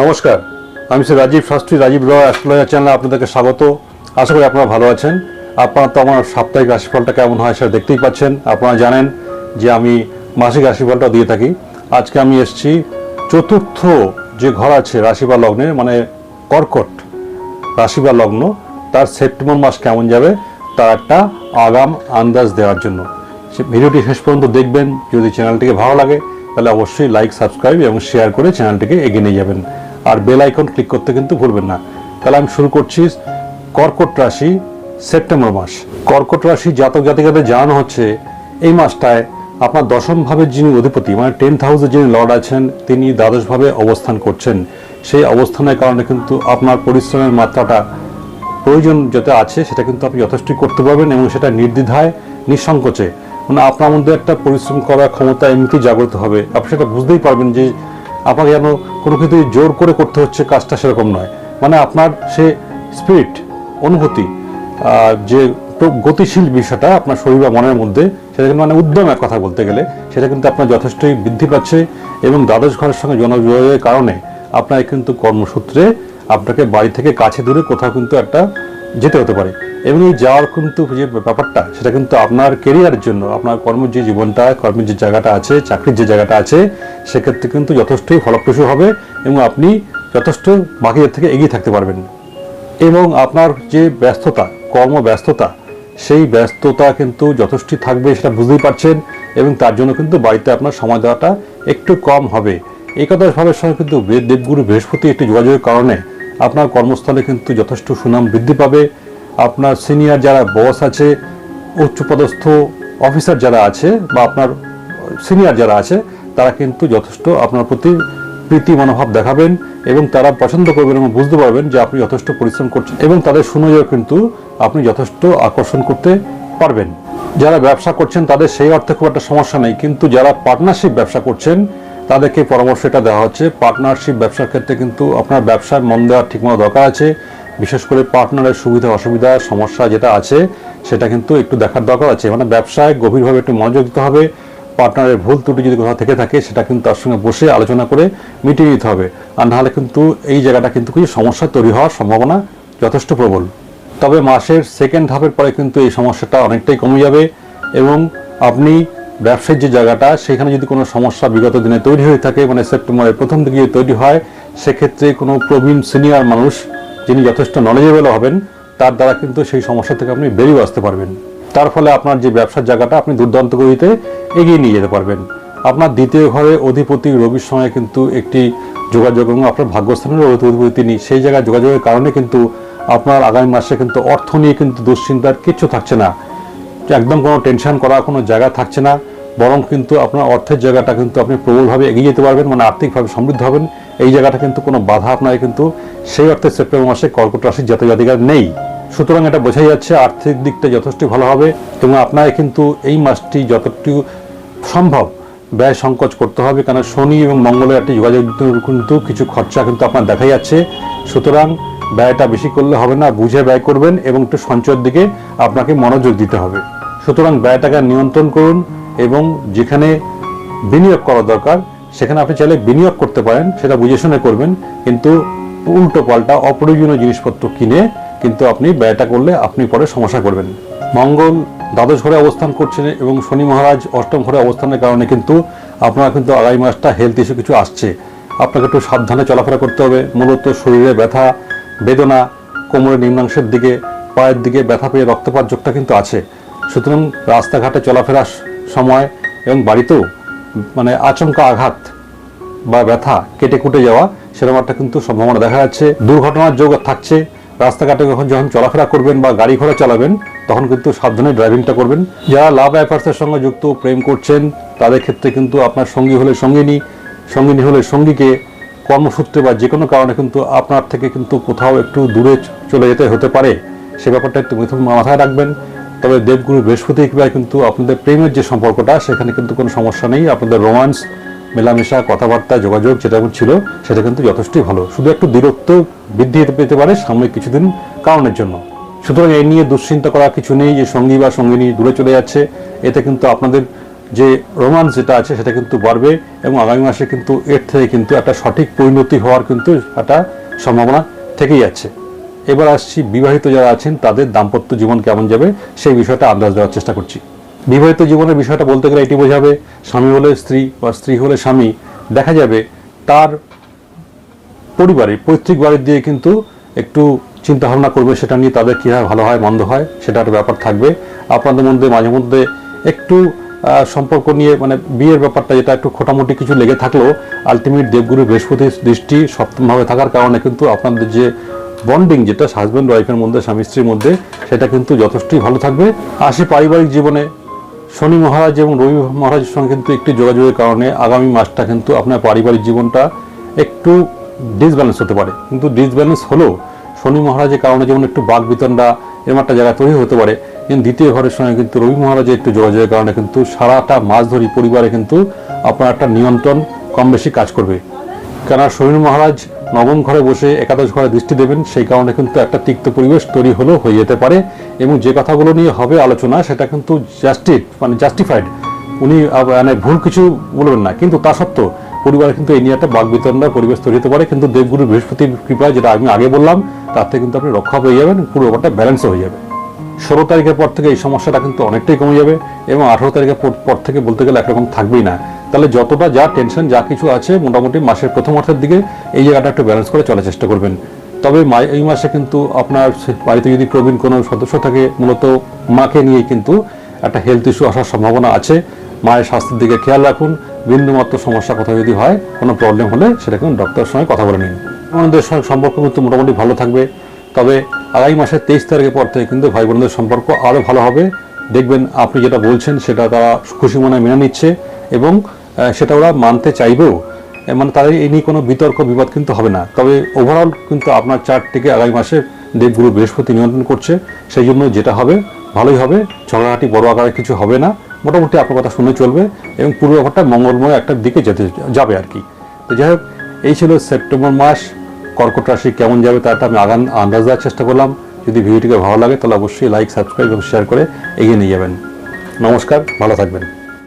নমস্কার, আমি শ্রী রাজীব শাস্ত্রী, রাজীব রয়, অ্যাস্ট্রোলজার চ্যানেলে আপনাদেরকে স্বাগত। আশা করি আপনারা ভালো আছেন। আপনারা তো আমার সাপ্তাহিক রাশিফলটা কেমন হয় সেটা দেখতেই পাচ্ছেন। আপনারা জানেন যে আমি মাসিক রাশিফলটা দিয়ে থাকি। আজকে আমি এসছি চতুর্থ যে ঘর আছে রাশি বা লগ্নে মানে কর্কট রাশি বা লগ্ন, তার সেপ্টেম্বর মাস কেমন যাবে, তার একটা আগাম আন্দাজ দেওয়ার জন্য। সে ভিডিওটি শেষ পর্যন্ত দেখবেন। যদি চ্যানেলটিকে ভালো লাগে, তাহলে অবশ্যই লাইক সাবস্ক্রাইব এবং শেয়ার করে চ্যানেলটিকে এগিয়ে নিয়ে যাবেন। আর বেল আইকন ক্লিক করতে কিন্তু ভুলবেন না। তাহলে আমি শুরু করছি কর্কট রাশি সেপ্টেম্বর মাস। কর্কট রাশি জাতক জাতিকাদের জানানো হচ্ছে, এই মাসটায় আপনার দশম ভাবের যিনি অধিপতি মানে টেন্থ হাউসে যিনি লর্ড আছেন, তিনি দ্বাদশভাবে অবস্থান করছেন। সেই অবস্থানের কারণে কিন্তু আপনার পরিশ্রমের মাত্রাটা প্রয়োজন যেটা আছে, সেটা কিন্তু আপনি যথেষ্টই করতে পারবেন এবং সেটা নির্দ্বিধায়, নিঃসংকোচে। মানে আপনার মধ্যে একটা পরিশ্রম করার ক্ষমতা এমনিতেই জাগ্রত হবে। আপনি সেটা বুঝতেই পারবেন যে আপনাকে যেন কোনো কিছু জোর করে করতে হচ্ছে, কাজটা সেরকম নয়। মানে আপনার সে স্পিরিট অনুভূতি যে গতিশীল বিষয়টা আপনার শরীর বা মনের মধ্যে, সেটা কিন্তু মানে উদ্যম এক কথা বলতে গেলে, সেটা কিন্তু আপনার যথেষ্টই বৃদ্ধি পাচ্ছে এবং দ্বাদশ ঘরের সঙ্গে জনযোগাযোগের কারণে আপনার কিন্তু কর্মসূত্রে আপনাকে বাড়ি থেকে কাছে দূরে কোথাও কিন্তু একটা যেতে হতে পারে। এবং এই যাওয়ার কিন্তু যে ব্যাপারটা, সেটা কিন্তু আপনার কেরিয়ারের জন্য, আপনার কর্মের যে জীবনটা, কর্মের যে জায়গাটা আছে, চাকরির যে জায়গাটা আছে, সেক্ষেত্রে কিন্তু যথেষ্টই ফলপ্রসূ হবে এবং আপনি যথেষ্ট বাকিদের থেকে এগিয়ে থাকতে পারবেন। এবং আপনার যে ব্যস্ততা, কর্মব্যস্ততা, সেই ব্যস্ততা কিন্তু যথেষ্টই থাকবে, সেটা বুঝতেই পারছেন এবং তার জন্য কিন্তু বাড়িতে আপনার সময় দেওয়াটা একটু কম হবে। একাদশ ভাবের সঙ্গে কিন্তু দেবগুরু বৃহস্পতি একটি যোগাযোগের কারণে আপনার কর্মস্থলে কিন্তু যথেষ্ট সুনাম বৃদ্ধি পাবে। আপনার সিনিয়র যারা বস আছে, উচ্চপদস্থ অফিসার যারা আছে বা আপনার সিনিয়র যারা আছে, তারা কিন্তু যথেষ্ট আপনার প্রতি প্রীতি মনোভাব দেখাবেন এবং তারা পছন্দ করবেন এবং বুঝতে পারবেন যে আপনি যথেষ্ট পরিশ্রম করছেন এবং তাদের সুনজর কিন্তু আপনি যথেষ্ট আকর্ষণ করতে পারবেন। যারা ব্যবসা করছেন, তাদের সেই অর্থে খুব একটা সমস্যা নেই, কিন্তু যারা পার্টনারশিপ ব্যবসা করছেন তাদেরকে পরামর্শ এটা দেওয়া হচ্ছে। পার্টনারশিপ ব্যবসার ক্ষেত্রে কিন্তু আপনার ব্যবসায় মন দেওয়ার ঠিকমতো দরকার আছে। বিশেষ করে পার্টনারের সুবিধা, অসুবিধা, সমস্যা যেটা আছে, সেটা কিন্তু একটু দেখার দরকার আছে। মানে ব্যবসায় গভীরভাবে একটু মনোযোগ দিতে হবে। পার্টনারের ভুল ত্রুটি যদি কোথাও থেকে থাকে, সেটা কিন্তু তার সঙ্গে বসে আলোচনা করে মিটিয়ে নিতে হবে। আর নাহলে কিন্তু এই জায়গাটা কিন্তু কিছু সমস্যা তৈরি হওয়ার সম্ভাবনা যথেষ্ট প্রবল। তবে মাসের সেকেন্ড হাফের পরে কিন্তু এই সমস্যাটা অনেকটাই কমে যাবে এবং আপনি ব্যবসার যে জায়গাটা, সেখানে যদি কোনো সমস্যা বিগত দিনে তৈরি হয়ে থাকে মানে সেপ্টেম্বরের প্রথম দিকে যদি তৈরি হয়, সেক্ষেত্রে কোনো প্রবীণ সিনিয়র মানুষ যিনি যথেষ্ট নলেজেবল হবেন, তার দ্বারা কিন্তু সেই সমস্যা থেকে আপনি বেরিয়ে আসতে পারবেন। তার ফলে আপনার যে ব্যবসার জায়গাটা, আপনি দুর্দান্ত গতিতে এগিয়ে নিয়ে যেতে পারবেন। আপনার দ্বিতীয় ঘরে অধিপতি রবির সময় কিন্তু একটি যোগাযোগ এবং আপনার ভাগ্যস্থানের অধিপতি তিনি, সেই জায়গায় যোগাযোগের কারণে কিন্তু আপনার আগামী মাসে কিন্তু অর্থ নিয়ে কিন্তু দুশ্চিন্তার কিচ্ছু থাকছে না। একদম কোনো টেনশন করার কোনো জায়গা থাকছে না, বরং কিন্তু আপনার অর্থের জায়গাটা কিন্তু আপনি প্রবলভাবে এগিয়ে যেতে পারবেন মানে আর্থিকভাবে সমৃদ্ধ হবেন। এই জায়গাটা কিন্তু কোনো বাধা আপনার কিন্তু সেই অর্থে সেপ্টেম্বর মাসে কর্কট রাশির জাতক জাতিকার নেই। সুতরাং এটা বোঝাই যাচ্ছে আর্থিক দিকটা যথেষ্ট ভালো হবে এবং আপনার কিন্তু এই মাসটি যতটুকু সম্ভব ব্যয় সংকোচ করতে হবে। কারণ শনি এবং মঙ্গলের একটি যোগাযোগ কিন্তু কিছু খরচা কিন্তু আপনার দেখা যাচ্ছে। সুতরাং ব্যয়টা বেশি করলে হবে না, বুঝে ব্যয় করবেন এবং একটু সঞ্চয়ের দিকে আপনাকে মনোযোগ দিতে হবে। সুতরাং ব্যয়টাকে নিয়ন্ত্রণ করুন এবং যেখানে বিনিয়োগ করা দরকার, সেখানে আপনি চাইলে বিনিয়োগ করতে পারেন, সেটা বুঝে শুনে করবেন, কিন্তু উল্টো পাল্টা অপ্রয়োজনীয় জিনিসপত্র কিনে কিন্তু আপনি ব্যয়টা করলে আপনি পরে সমস্যা করবেন। মঙ্গল দ্বাদশ ঘরে অবস্থান করছেন এবং শনি মহারাজ অষ্টম ঘরে অবস্থানের কারণে কিন্তু আপনার কিন্তু আগামী মাসটা হেলথ ইস্যু কিছু আসছে। আপনাকে একটু সাবধানে চলাফেরা করতে হবে, মূলত শরীরে ব্যথা, বেদনা, কোমরের নিম্নাংশের দিকে, পায়ের দিকে ব্যথা পেয়ে রক্তপাত যোগটা কিন্তু আছে। সুতরাং রাস্তাঘাটে চলাফেরার সময় এবং বাড়িতেও মানে আচমকা আঘাত বা ব্যথা কেটে কুটে যাওয়া সেরকম একটা কিন্তু সম্ভাবনা দেখা যাচ্ছে। দুর্ঘটনার যোগ থাকছে। রাস্তাঘাটে যখন যখন চলাফেরা করবেন বা গাড়ি ঘোড়া চালাবেন, তখন কিন্তু সাবধানে ড্রাইভিংটা করবেন। যারা লাভ অ্যাফেয়ার্সের সঙ্গে যুক্ত, প্রেম করছেন, তাদের ক্ষেত্রে কিন্তু আপনার সঙ্গী হলে সঙ্গিনী সঙ্গিনী হলে সঙ্গীকে কর্মসূত্রে বা যে কোনো কারণে কিন্তু আপনার থেকে কিন্তু কোথাও একটু দূরে চলে যেতে হতে পারে। সে ব্যাপারটা একটু মাথায় রাখবেন। তবে দেবগুরু বৃহস্পতি কৃপায় কিন্তু আপনাদের প্রেমের যে সম্পর্কটা, সেখানে কিন্তু কোনো সমস্যা নেই। আপনাদের রোমান্স, মেলামেশা, কথাবার্তা, যোগাযোগ যেটা ছিল, সেটা কিন্তু যথেষ্টই ভালো। শুধু একটু দূরত্ব বৃদ্ধি পেতে পারে সাময়িক কিছুদিন কারণের জন্য। সুতরাং এই নিয়ে দুশ্চিন্তা করা কিছু নেই, যে সঙ্গী বা সঙ্গিনী দূরে চলে যাচ্ছে। এতে কিন্তু আপনাদের যে রোমান্স যেটা আছে, সেটা কিন্তু বাড়বে এবং আগামী মাসে কিন্তু এর থেকে কিন্তু একটা সঠিক পরিণতি হওয়ার কিন্তু একটা সম্ভাবনা থেকেই যাচ্ছে। এবার আসছি, বিবাহিত যারা আছেন, তাদের দাম্পত্য জীবন কেমন যাবে, সেই বিষয়টা আন্দাজ দেওয়ার চেষ্টা করছি। বিবাহিত জীবনের বিষয়টা বলতে গেলে এটি বোঝাবে, স্বামী হলে স্ত্রী বা স্ত্রী হলে স্বামী। দেখা যাবে তার পরিবারে, পৈতৃক বাড়ির দিয়ে কিন্তু একটু চিন্তা ভাবনা করবে, সেটা নিয়ে তাদের কীভাবে ভালো হয়, মন্দ হয় সেটা একটা ব্যাপার থাকবে। আপনাদের মধ্যে, মাঝে মধ্যে একটু সম্পর্ক নিয়ে মানে বিয়ের ব্যাপারটা যেটা একটু খোটামুটি কিছু লেগে থাকলেও আলটিমেট দেবগুরু বৃহস্পতির দৃষ্টি সপ্তমভাবে থাকার কারণে কিন্তু আপনাদের যে বন্ডিং যেটা হাজব্যান্ড ওয়াইফের মধ্যে, স্বামী, স্ত্রীর মধ্যে, সেটা কিন্তু যথেষ্টই ভালো থাকবে। আসি পারিবারিক জীবনে, শনি মহারাজ এবং রবি মহারাজের সঙ্গে কিন্তু একটি যোগাযোগের কারণে আগামী মাসটা কিন্তু আপনার পারিবারিক জীবনটা একটু ডিসব্যালেন্স হতে পারে। কিন্তু ডিসব্যালেন্স হলেও শনি মহারাজের কারণে যেমন একটু বাঘ বিতণ্ডা এরকম একটা জায়গা তৈরি হতে পারে কিন্তু দ্বিতীয় ঘরের সঙ্গে কিন্তু রবি মহারাজের একটু যোগাযোগের কারণে কিন্তু সারাটা মাস ধরি পরিবারে কিন্তু আপনার একটা নিয়ন্ত্রণ কম বেশি কাজ করবে। কেননা শনি মহারাজ নবম ঘরে বসে একাদশ ঘরে দৃষ্টি দেবেন, সেই কারণে কিন্তু একটা তিক্ত পরিবেশ তৈরি হলেও হয়ে যেতে পারে। এবং যে কথাগুলো নিয়ে হবে আলোচনা, সেটা কিন্তু জাস্টিড মানে জাস্টিফাইড উনি মানে ভুল কিছু বলবেন না। কিন্তু তা সত্ত্বেও পরিবারে কিন্তু এই নিয়ে একটা বাক বিতরণের পরিবেশ তৈরি হতে পারে। কিন্তু দেবগুরু বৃহস্পতির কৃপায়, যেটা আমি আগে বললাম, তার থেকে কিন্তু আপনি রক্ষা পেয়ে যাবেন, পুরো ব্যাপারটা ব্যালেন্সও হয়ে যাবে। ষোলো তারিখের পর থেকে এই সমস্যাটা কিন্তু অনেকটাই কমে যাবে এবং আঠারো তারিখের পর- থেকে বলতে গেলে একরকম থাকবেই না। তাহলে যতটা যা টেনশন যা কিছু আছে মোটামুটি মাসের প্রথম অর্থের দিকে এই জায়গাটা একটু ব্যালেন্স করে চলার চেষ্টা করবেন। তবে এই মাসে কিন্তু আপনার বাড়িতে যদি প্রবীণ কোনো সদস্য থাকে, মূলত মাকে নিয়ে কিন্তু একটা হেলথ ইস্যু আসার সম্ভাবনা আছে। মায়ের স্বাস্থ্যের দিকে খেয়াল রাখুন। বিন্দুমাত্র সমস্যা কথা যদি হয়, কোনো প্রবলেম হলে সেটা কিন্তু ডক্টরের সঙ্গে কথা বলে নিন। আমাদের সঙ্গে সম্পর্ক কিন্তু মোটামুটি ভালো থাকবে। তবে আগামী মাসের তেইশ তারিখের পর থেকে কিন্তু ভাই বোনদের সম্পর্ক আরও ভালো হবে। দেখবেন আপনি যেটা বলছেন, সেটা তারা খুশি মনে মেনে নিচ্ছে এবং সেটা ওরা মানতে চাইবেও। মানে তাদের এই নিয়ে কোনো বিতর্ক, বিবাদ কিন্তু হবে না। তবে ওভারঅল কিন্তু আপনার চার্টটিকে আগামী মাসে দেবগুরু বৃহস্পতি নিয়ন্ত্রণ করছে, সেই জন্য যেটা হবে, ভালোই হবে। ঝগড়াহাটি বড় আকারে কিছু হবে না। মোটামুটি আপনার কথা শুনে চলবে এবং পুরো ব্যাপারটা মঙ্গলময় একটা দিকে যেতে যাবে আর কি। তো যাই হোক, এই ছিল সেপ্টেম্বর মাস। কর্কট রাশি কেমন যাবে তাটা আমি আগান আন্দাজ দেওয়ার চেষ্টা করলাম। যদি ভিডিওটিকে ভালো লাগে, তাহলে অবশ্যই লাইক সাবস্ক্রাইব এবং শেয়ার করে এগিয়ে নিয়ে যাবেন। নমস্কার, ভালো থাকবেন।